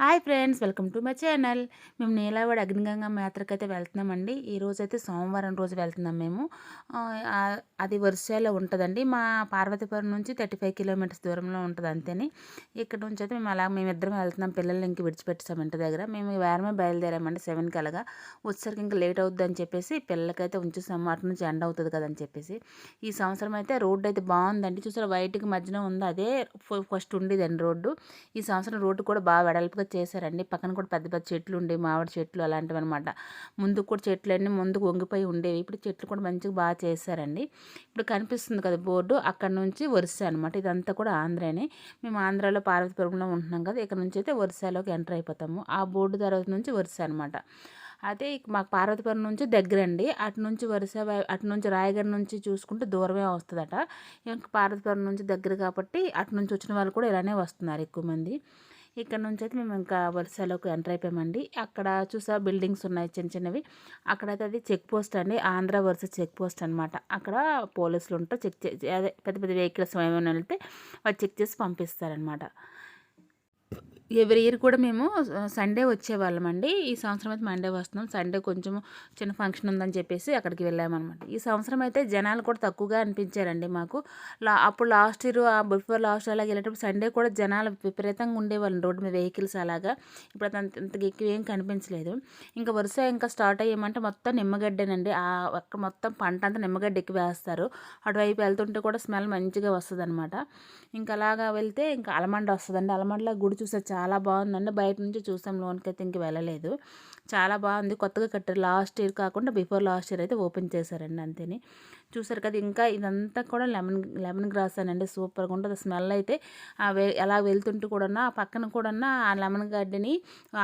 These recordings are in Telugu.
Hi friends welcome to my channel. మేము నీలావాడ అగ్నిగంగమ్మ యాత్రకి అయితే వెళ్తున్నామండి. ఈ రోజు అయితే సోమవారం రోజు వెళ్తున్నాం మేము. అది వర్షాలో ఉంటుందండి. మా పార్వతీపురం నుంచి థర్టీ ఫైవ్ కిలోమీటర్స్ దూరంలో ఉంటుంది అంతేని. ఇక్కడ నుంచి అయితే మేము అలా మేమిద్దరం వెళ్తున్నాం. పిల్లల్ని ఇంక విడిచిపెట్టాం ఇంటి దగ్గర. మేము వేరమే బయలుదేరామండి సెవెన్కి అలాగా. వచ్చేసరికి ఇంకా లేట్ అవుద్ది అని చెప్పేసి పిల్లలకైతే ఉంచేసాము. అటు నుంచి ఎండ అవుతుంది కదని చెప్పేసి. ఈ సంవత్సరం అయితే రోడ్డు అయితే బాగుందండి. చూసారా వైట్కి మధ్యన ఉంది. అదే ఫస్ట్ ఉండేదండి రోడ్డు. ఈ సంవత్సరం రోడ్డు కూడా బాగా వెడల్పుగా చేశారండి. పక్కన కూడా పెద్ద పెద్ద చెట్లు ఉండేవి మామిడి చెట్లు అలాంటివి అనమాట ముందు కూడా చెట్లు అన్నీ ముందుకు వంగిపోయి ఉండేవి. ఇప్పుడు చెట్లు కూడా మంచిగా బాగా చేశారండి. ఇప్పుడు కనిపిస్తుంది కదా బోర్డు అక్కడ నుంచి వరుస అనమాట ఇదంతా కూడా ఆంధ్రానే. మేము ఆంధ్రాలో పార్వతీపురంలో ఉంటున్నాం కదా ఇక్కడ నుంచి అయితే వరుసలోకి ఎంటర్ అయిపోతాము. ఆ బోర్డు తర్వాత నుంచి వరుస అనమాట అయితే మాకు పార్వతీపురం నుంచి దగ్గరండి. అటు నుంచి వరుస అటు నుంచి రాయగఢ నుంచి చూసుకుంటే దూరమే వస్తుందట. ఇంకా పార్వతీపురం నుంచి దగ్గర కాబట్టి అటు నుంచి వచ్చిన వాళ్ళు కూడా ఇలానే వస్తున్నారు ఎక్కువ మంది. ఇక్కడ నుంచి అయితే మేము ఇంకా వరుసలోకి ఎంటర్ అయిపోయామండి. అక్కడ చూసా బిల్డింగ్స్ ఉన్నాయి చిన్న చిన్నవి. అక్కడైతే అది చెక్ పోస్ట్ అండి. ఆంధ్ర వరుస చెక్ పోస్ట్ అనమాట అక్కడ పోలీసులు ఉంటారు. చెక్ చే అదే పెద్ద పెద్ద వెహికల్స్ ఏమైనా వెళ్తే వాళ్ళు చెక్ చేసి పంపిస్తారనమాట ఎవ్రీ ఇయర్ కూడా మేము సండే వచ్చేవాళ్ళమండి. ఈ సంవత్సరం అయితే మండే వస్తున్నాం. సండే కొంచెం చిన్న ఫంక్షన్ ఉందని చెప్పేసి అక్కడికి వెళ్ళామన్నమాట. ఈ సంవత్సరం అయితే జనాలు కూడా తక్కువగా అనిపించారండి మాకు. లా అప్పుడు లాస్ట్ ఇయర్ బిఫోర్ లాస్ట్ అలాగే వెళ్ళేటప్పుడు సండే కూడా జనాలు విపరీతంగా ఉండేవాళ్ళు రోడ్డు మీద వెహికల్స్ అలాగా. ఇప్పుడు అంత అంత ఎక్కువ ఏం కనిపించలేదు. ఇంకా వరుస ఇంకా స్టార్ట్ అయ్యామంటే మొత్తం నిమ్మగడ్డేనండి. ఆ అక్కడ మొత్తం పంట అంతా నిమ్మగడ్డ ఎక్కువ వేస్తారు. అటువైపు వెళ్తుంటే కూడా స్మెల్ మంచిగా వస్తుంది అనమాట ఇంకా అలాగా వెళ్తే ఇంకా అలమండ వస్తుందండి. అలమండలో గుడి చూసే చాలా బాగుందండి. బయట నుంచి చూసాం లోన్కి అయితే ఇంక వెళ్ళలేదు. చాలా బాగుంది. కొత్తగా కట్టారు. లాస్ట్ ఇయర్ కాకుండా బిఫోర్ లాస్ట్ ఇయర్ అయితే ఓపెన్ చేశారండి అంతేని. చూసారు కదా ఇంకా ఇదంతా కూడా లెమన్ లెమన్ గ్రాస్ అనండి. సూపర్గా ఉంటుంది. స్మెల్ అయితే ఎలా వెళ్తుంటూ కూడా ఆ పక్కన కూడా ఆ లెమన్ గడ్డిని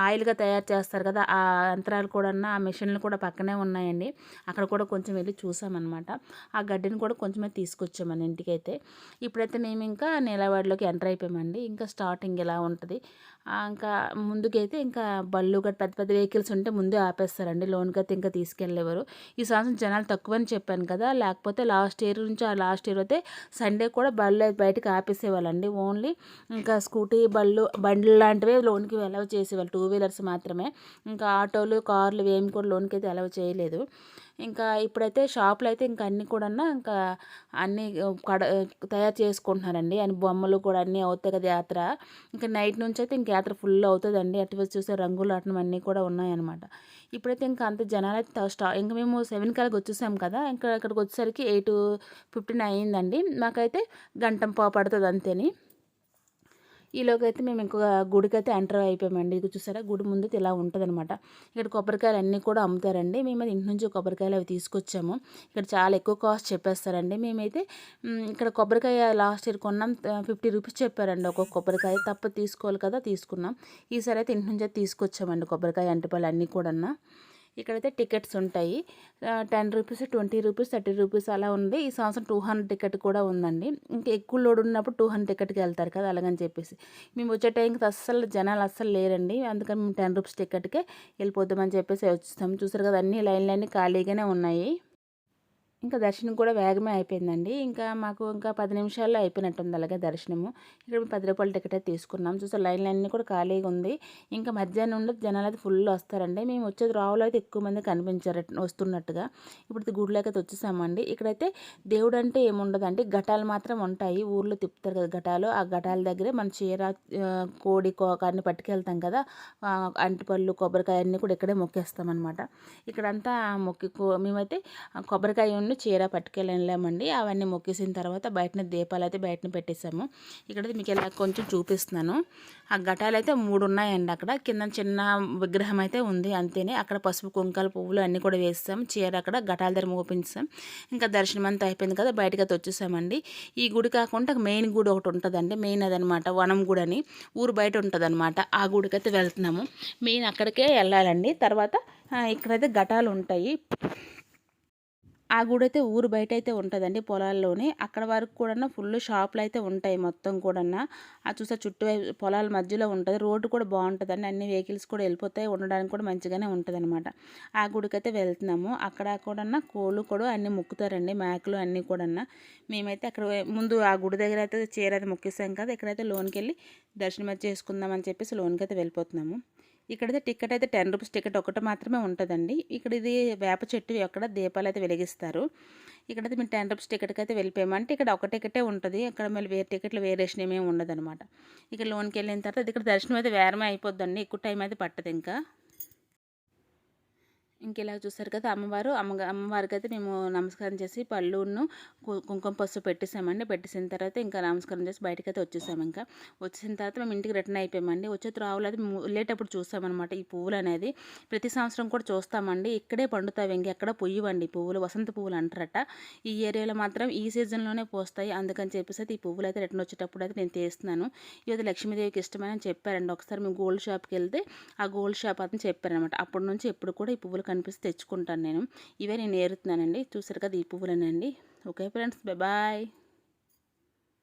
ఆయిల్గా తయారు చేస్తారు కదా ఆ యంత్రాలు కూడా ఆ మిషన్లు కూడా పక్కనే ఉన్నాయండి. అక్కడ కూడా కొంచెం వెళ్ళి చూసామన్నమాట. ఆ గడ్డిని కూడా కొంచెమే తీసుకొచ్చాం మన ఇంటికైతే. ఇప్పుడైతే మేము ఇంకా నీలవాడలోకి ఎంటర్ అయిపోయామండి. ఇంకా స్టార్టింగ్ ఇలా ఉంటుంది. ఇంకా ముందుకైతే ఇంకా బళ్ళు గట్ట పెద్ద పెద్ద వెహికల్స్ ఉంటే ముందే ఆపేస్తారండి. లోన్కి అయితే ఇంకా తీసుకెళ్ళేవారు. ఈ సంవత్సరం జనాలు తక్కువ అని చెప్పాను కదా లేకపోతే లాస్ట్ ఇయర్ నుంచి ఆ లాస్ట్ ఇయర్ అయితే సండే కూడా బళ్ళు అయితే బయటకు ఆపేసేవాళ్ళండి ఓన్లీ. ఇంకా స్కూటీ బళ్ళు బండ్లు లాంటివే లోన్కి అలవ్ చేసేవాళ్ళు. టూ వీలర్స్ మాత్రమే. ఇంకా ఆటోలు కార్లు ఏమి కూడా లోన్కి అయితే అలవ్ చేయలేదు. ఇంకా ఇప్పుడైతే షాపులు అయితే ఇంకా అన్నీ కూడా ఇంకా అన్నీ కడ తయారు చేసుకుంటున్నారండి. అని బొమ్మలు కూడా అన్నీ అవుతాయి కదా యాత్ర. ఇంకా నైట్ నుంచి అయితే ఇంక యాత్ర ఫుల్ అవుతుందండి. అటు చూసే రంగులు అటం అన్నీ కూడా ఉన్నాయన్నమాట. ఇప్పుడైతే ఇంకా అంత జనాలు అయితే స్టా ఇంకా మేము సెవెన్ కల్కి వచ్చేసాం కదా ఇంకా ఇక్కడికి వచ్చేసరికి ఎయిట్ ఫిఫ్టీన్ అయ్యిందండి. మాకైతే గంట పడుతుంది అంతేని ఈలోగా అయితే మేము ఇంకొక గుడికైతే ఎంటర్ అయిపోయామండి. ఇది చూసారా? గుడి ముందు ఇలా ఉంటుంది అనమాట ఇక్కడ కొబ్బరికాయలు అన్నీ కూడా అమ్ముతారండి. మేము ఇంటి నుంచి కొబ్బరికాయలు అవి తీసుకొచ్చాము. ఇక్కడ చాలా ఎక్కువ కాస్ట్ చెప్పేస్తారండి. మేమైతే ఇక్కడ కొబ్బరికాయ లాస్ట్ ఇయర్ కొన్నాం ఫిఫ్టీ రూపీస్ చెప్పారండి. ఒక్కొక్క కొబ్బరికాయ తప్ప తీసుకోవాలి కదా తీసుకున్నాం. ఈసారి అయితే ఇంటి నుంచి తీసుకొచ్చామండి కొబ్బరికాయ అంటిపళ్ళు అన్నీ కూడా ఇక్కడైతే టికెట్స్ ఉంటాయి. Ten rupees twenty rupees thirty rupees అలా ఉంది. ఈ సంవత్సరం టూ హండ్రెడ్ టికెట్ కూడా ఉందండి. ఇంకా ఎక్కువ లోడ్ ఉన్నప్పుడు టూ హండ్రెడ్ టికెట్కి వెళ్తారు కదా అలాగని చెప్పేసి. మేము వచ్చే టైంకి అస్సలు జనాలు అస్సలు లేరండి. అందుకని మేము టెన్ రూపీస్ టికెట్కే వెళ్ళిపోద్దామని చెప్పేసి వచ్చాము చూసారు కదా అన్ని లైన్లన్నీ ఖాళీగానే ఉన్నాయి. ఇంకా దర్శనం కూడా వేగమే అయిపోయిందండి. ఇంకా మాకు ఇంకా పది నిమిషాల్లో అయిపోయినట్టుంది అలాగే దర్శనము. ఇక్కడ పది రూపాయల టికెట్ అయితే తీసుకున్నాం. చూస్తే లైన్లు అన్నీ కూడా ఖాళీగా ఉంది. ఇంకా మధ్యాహ్నం నుండి జనాలు అయితే ఫుల్ వస్తారండి. మేము వచ్చేది రావులో అయితే ఎక్కువ మంది కనిపించారు వస్తున్నట్టుగా. ఇప్పుడు గుడిలోకి అయితే వచ్చేసామండి. ఇక్కడైతే దేవుడు అంటే ఏముండదండి. ఘటాలు మాత్రం ఉంటాయి. ఊర్లో తిప్పుతారు కదా ఘటాలు. ఆ ఘటాల దగ్గరే మన చీర కోడి కోక అన్ని పట్టుకెళ్తాం కదా. అంటిపళ్ళు కొబ్బరికాయ అన్నీ కూడా ఇక్కడే మొక్కేస్తాం అనమాట ఇక్కడంతా మొక్కి మేమైతే కొబ్బరికాయ వాళ్ళు చీర పట్టుకెళ్ళలేమండి. అవన్నీ మొక్కేసిన తర్వాత బయటన దీపాలు అయితే బయటన పెట్టేసాము ఇక్కడ మీకు ఇలా కొంచెం చూపిస్తున్నాను. ఆ ఘటాలు అయితే మూడు ఉన్నాయండి అక్కడ. కింద చిన్న విగ్రహం అయితే ఉంది అంతేనే. అక్కడ పసుపు కుంకాల పువ్వులు అన్నీ కూడా వేస్తాం చీర అక్కడ ఘటాల దగ్గర మోపించాం. ఇంకా దర్శనం అంతా అయిపోయింది కదా బయటకి అయితే వచ్చేసామండి. ఈ గుడి కాకుండా మెయిన్ గుడి ఒకటి ఉంటుందండి. మెయిన్ అదనమాట వనం గుడి అని. ఊరు బయట ఉంటుందన్నమాట ఆ గుడికి అయితే వెళ్తున్నాము. మెయిన్ అక్కడికే వెళ్ళాలండి. తర్వాత ఇక్కడైతే ఘటాలు ఉంటాయి. ఆ గుడి అయితే ఊరు బయట అయితే ఉంటుందండి పొలాల్లోనే. అక్కడ వరకు కూడా ఫుల్ షాపులు అయితే ఉంటాయి మొత్తం కూడా ఆ చూసా చుట్టూ పొలాల మధ్యలో ఉంటుంది. రోడ్డు కూడా బాగుంటుందండి. అన్ని వెహికల్స్ కూడా వెళ్ళిపోతాయి. ఉండడానికి కూడా మంచిగానే ఉంటుంది అనమాట ఆ గుడికి అయితే వెళ్తున్నాము. అక్కడ కూడా కోళ్ళు కూడా అన్ని మొక్కుతారండి. మేకలు అన్నీ కూడా మేమైతే అక్కడ ముందు ఆ గుడి దగ్గర అయితే చీర అయితే ముక్కిస్తాం కదా. ఇక్కడైతే లోన్కి వెళ్ళి దర్శనం చేసుకుందామని చేసుకుందాం అని చెప్పేసి లోన్కి అయితే వెళ్ళిపోతున్నాము. ఇక్కడైతే టికెట్ అయితే టెన్ రూపీస్ టికెట్ ఒకటి మాత్రమే ఉంటుందండి. ఇక్కడ ఇది వేప చెట్టు అక్కడ దీపాలు అయితే వెలిగిస్తారు. ఇక్కడైతే మేము టెన్ రూపీస్ టికెట్కి అయితే వెళ్ళిపోయామంటే ఇక్కడ ఒక టికెటే ఉంటుంది. ఇక్కడ మళ్ళీ వేరే టికెట్లు వేరేషన్ ఏమేమి ఉండదు అనమాట ఇక్కడ లోన్కి వెళ్ళిన తర్వాత ఇక్కడ దర్శనం అయితే వేరమే అయిపోద్దండి. ఎక్కువ టైం అయితే పట్టదు ఇంకా. ఇంకెలా చూసారు కదా అమ్మవారు అమ్మ అమ్మవారికి అయితే మేము నమస్కారం చేసి పళ్ళును కుంకుమ పసుపు పెట్టేసామండి. పెట్టేసిన తర్వాత ఇంకా నమస్కారం చేసి బయటకు అయితే వచ్చేసాము ఇంకా. వచ్చేసిన తర్వాత మేము ఇంటికి రిటర్న్ అయిపోయామండి. వచ్చే త్రావులు అయితే వెళ్ళేటప్పుడు చూసామన్నమాట ఈ పువ్వులు అనేది. ప్రతి సంవత్సరం కూడా చూస్తామండి. ఇక్కడే పండుతాయి ఇంకెక్కడ పొయ్యివండి పువ్వులు. వసంత పువ్వులు అంటారట. ఈ ఏరియాలో మాత్రం ఈ సీజన్లోనే పోస్తాయి. అందుకని చెప్పేసి అయితే ఈ పువ్వులు అయితే రిటర్న్ వచ్చేటప్పుడు అయితే నేను తీస్తున్నాను. ఇవి లక్ష్మీదేవికి ఇష్టమని చెప్పారండి. ఒకసారి మేము గోల్డ్ షాప్కి వెళ్తే ఆ గోల్డ్ షాప్ అతను చెప్పారనమాట అప్పటి నుంచి ఎప్పుడు కూడా ఈ పువ్వులు కనిపిస్తే తెచ్చుకుంటాను నేను. ఇవే నేను ఏరుతున్నానండి. చూసారు కదా ఈ పువ్వులనండి. Okay friends bye